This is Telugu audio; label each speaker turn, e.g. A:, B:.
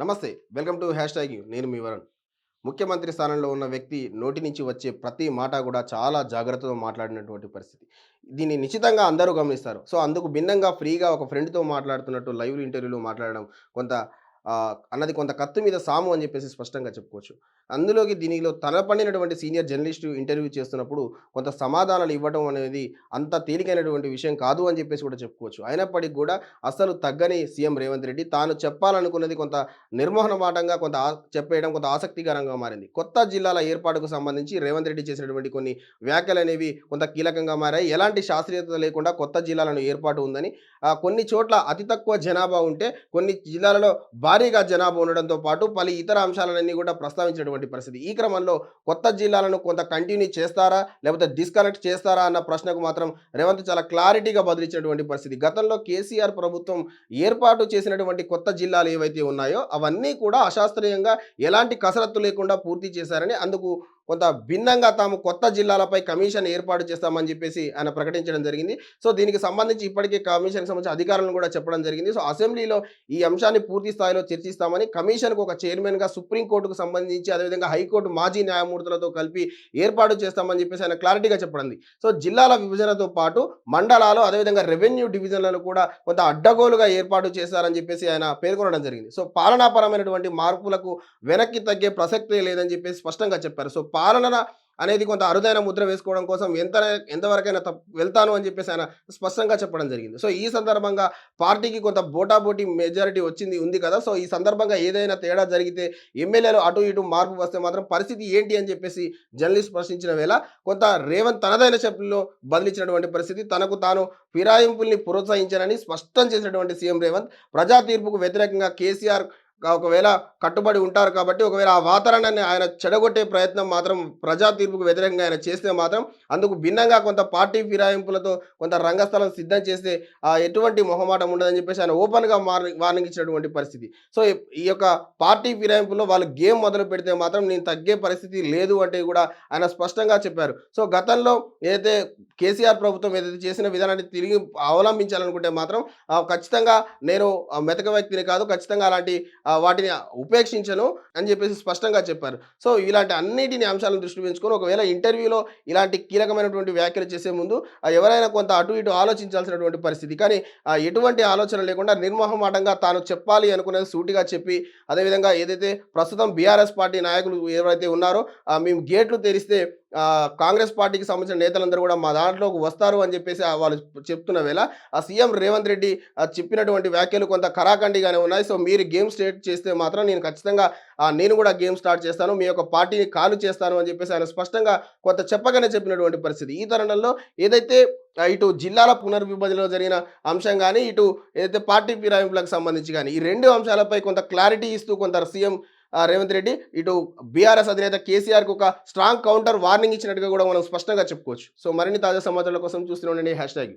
A: నమస్తే వెల్కమ్ టు హ్యాష్ ట్యాగ్ నేను మీ వరుణ్. ముఖ్యమంత్రి స్థానంలో ఉన్న వ్యక్తి నోటి నుంచి వచ్చే ప్రతి మాట కూడా చాలా జాగ్రత్తతో మాట్లాడినటువంటి పరిస్థితి. దీన్ని నిశ్చితంగా అందరూ గమనిస్తారు. సో అందుకు భిన్నంగా ఫ్రీగా ఒక ఫ్రెండ్తో మాట్లాడుతున్నట్టు లైవ్ ఇంటర్వ్యూలో మాట్లాడడం కొంత అన్నది కొంత కత్తి మీద సాము అని చెప్పేసి స్పష్టంగా చెప్పుకోవచ్చు. అందులోకి దీనిలో తలపడినటువంటి సీనియర్ జర్నలిస్టు ఇంటర్వ్యూ చేస్తున్నప్పుడు కొంత సమాధానాలు ఇవ్వడం అనేది అంత తేలికైనటువంటి విషయం కాదు అని చెప్పేసి కూడా చెప్పుకోవచ్చు. అయినప్పటికీ కూడా అసలు తగ్గని సీఎం రేవంత్ రెడ్డి తాను చెప్పాలనుకున్నది కొంత నిర్మోహనమాటంగా కొంత చెప్పేయడం కొంత ఆసక్తికరంగా మారింది. కొత్త జిల్లాల ఏర్పాటుకు సంబంధించి రేవంత్ రెడ్డి చేసినటువంటి కొన్ని వ్యాఖ్యలు అనేవి కొంత కీలకంగా మారాయి. ఎలాంటి శాస్త్రీయత లేకుండా కొత్త జిల్లాలను ఏర్పాటు ఉందని కొన్ని చోట్ల అతి తక్కువ జనాభా ఉంటే కొన్ని జిల్లాలలో భారీగా జనాభా ఉండడంతో పాటు పలు ఇతర అంశాలన్నీ కూడా ప్రస్తావించినటువంటి పరిస్థితి. ఈ క్రమంలో కొత్త జిల్లాలను కొంత కంటిన్యూ చేస్తారా? లేకపోతే డిస్కనెక్ట్ చేస్తారా? అన్న ప్రశ్నకు మాత్రం రేవంత్ చాలా క్లారిటీగా బదిలించినటువంటి పరిస్థితి. గతంలో కేసీఆర్ ప్రభుత్వం ఏర్పాటు చేసినటువంటి కొత్త జిల్లాలు ఏవైతే ఉన్నాయో అవన్నీ కూడా అశాస్త్రీయంగా ఎలాంటి కసరత్తు లేకుండా పూర్తి చేశారని అందుకు కొంత భిన్నంగా తాము కొత్త జిల్లాలపై కమిషన్ ఏర్పాటు చేస్తామని చెప్పేసి ఆయన ప్రకటించడం జరిగింది. సో దీనికి సంబంధించి ఇప్పటికే కమిషన్కి సంబంధించి అధికారులను కూడా చెప్పడం జరిగింది. సో అసెంబ్లీలో ఈ అంశాన్ని పూర్తి స్థాయిలో చర్చిస్తామని కమిషన్కు ఒక చైర్మన్గా సుప్రీంకోర్టుకు సంబంధించి అదేవిధంగా హైకోర్టు మాజీ న్యాయమూర్తులతో కలిపి ఏర్పాటు చేస్తామని చెప్పేసి ఆయన క్లారిటీగా చెప్పడం సో జిల్లాల విభజనతో పాటు మండలాలు అదేవిధంగా రెవెన్యూ డివిజన్లను కూడా కొంత అడ్డగోలుగా ఏర్పాటు చేస్తారని చెప్పేసి ఆయన పేర్కొనడం జరిగింది. సో పాలనాపరమైనటువంటి మార్పులకు వెనక్కి తగ్గే ప్రసక్తే లేదని చెప్పేసి స్పష్టంగా చెప్పారు. సో పాలన అనేది కొంత అరుదైన ముద్ర వేసుకోవడం కోసం ఎంత ఎంతవరకైనా తప్ప వెళ్తాను అని చెప్పేసి ఆయన స్పష్టంగా చెప్పడం జరిగింది. సో ఈ సందర్భంగా పార్టీకి కొంత బోటాబోటీ మెజారిటీ వచ్చింది ఉంది కదా. సో ఈ సందర్భంగా ఏదైనా తేడా జరిగితే ఎమ్మెల్యేలు అటు ఇటు మార్పు వస్తే మాత్రం పరిస్థితి ఏంటి అని చెప్పేసి జర్నలిస్ట్ ప్రశ్నించిన వేళ కొంత రేవంత్ తనదైన చెప్పుల్లో బదిలించినటువంటి పరిస్థితి తనకు తాను ఫిరాయింపుల్ని ప్రోత్సహించానని స్పష్టం చేసినటువంటి సీఎం రేవంత్ ప్రజా తీర్పుకు వ్యతిరేకంగా కేసీఆర్ ఒకవేళ కట్టుబడి ఉంటారు కాబట్టి ఒకవేళ ఆ వాతావరణాన్ని ఆయన చెడగొట్టే ప్రయత్నం మాత్రం ప్రజా తీర్పుకు వ్యతిరేకంగా ఆయన చేస్తే మాత్రం అందుకు భిన్నంగా కొంత పార్టీ ఫిరాయింపులతో కొంత రంగస్థలం సిద్ధం చేస్తే ఆ ఎటువంటి మొహమాటం ఉండదని చెప్పేసి ఆయన ఓపెన్గా వార్నింగ్ వార్నింగ్ ఇచ్చినటువంటి పరిస్థితి. సో ఈ- యొక్క పార్టీ ఫిరాయింపులో వాళ్ళు గేమ్ మొదలు పెడితే మాత్రం నేను తగ్గే పరిస్థితి లేదు అంటే కూడా ఆయన స్పష్టంగా చెప్పారు. సో గతంలో ఏదైతే కేసీఆర్ ప్రభుత్వం ఏదైతే చేసిన విధానాన్ని తిరిగి అవలంబించాలనుకుంటే మాత్రం ఖచ్చితంగా నేను మెతక వ్యక్తిని కాదు ఖచ్చితంగా అలాంటి వాటిని ఉపేక్షించను అని చెప్పేసి స్పష్టంగా చెప్పారు. సో ఇలాంటి అన్నిటిని అంశాలను దృష్టి పెంచుకొని ఒకవేళ ఇంటర్వ్యూలో ఇలాంటి కీలకమైనటువంటి వ్యాఖ్యలు చేసే ముందు ఎవరైనా కొంత అటు ఇటు ఆలోచించాల్సినటువంటి పరిస్థితి. కానీ ఎటువంటి ఆలోచన లేకుండా నిర్మోహమాటంగా తాను చెప్పాలి అనుకునేది సూటిగా చెప్పి అదేవిధంగా ఏదైతే ప్రస్తుతం బీఆర్ఎస్ పార్టీ నాయకులు ఎవరైతే ఉన్నారో మేము గేట్లు తెరిస్తే కాంగ్రెస్ పార్టీకి సంబంధించిన నేతలందరూ కూడా మా దాంట్లోకి వస్తారు అని చెప్పేసి వాళ్ళు చెప్తున్న వేళ ఆ సీఎం రేవంత్ రెడ్డి చెప్పినటువంటి వ్యాఖ్యలు కొంత కరాఖండిగానే ఉన్నాయి. సో మీరు గేమ్ స్టేట్ చేస్తే మాత్రం నేను ఖచ్చితంగా నేను కూడా గేమ్ స్టార్ట్ చేస్తాను మీ యొక్క పార్టీని కాలు చేస్తాను అని చెప్పేసి ఆయన స్పష్టంగా కొంత చెప్పగానే చెప్పినటువంటి పరిస్థితి. ఈ తరుణంలో ఏదైతే ఇటు జిల్లాల పునర్విభజనలో జరిగిన అంశం కానీ ఇటు ఏదైతే పార్టీ ఫిరాయింపులకు సంబంధించి కానీ ఈ రెండు అంశాలపై కొంత క్లారిటీ ఇస్తూ కొంత సీఎం రేవంత్ రెడ్డి ఇటు బీఆర్ఎస్ అధినేత కేసీఆర్కి ఒక స్ట్రాంగ్ కౌంటర్ వార్నింగ్ ఇచ్చినట్టుగా కూడా మనం స్పష్టంగా చెప్పుకోవచ్చు. సో మరిన్ని తాజా సమాచారాల కోసం చూస్తూనే ఉండండి హ్యాష్ ట్యాగ్.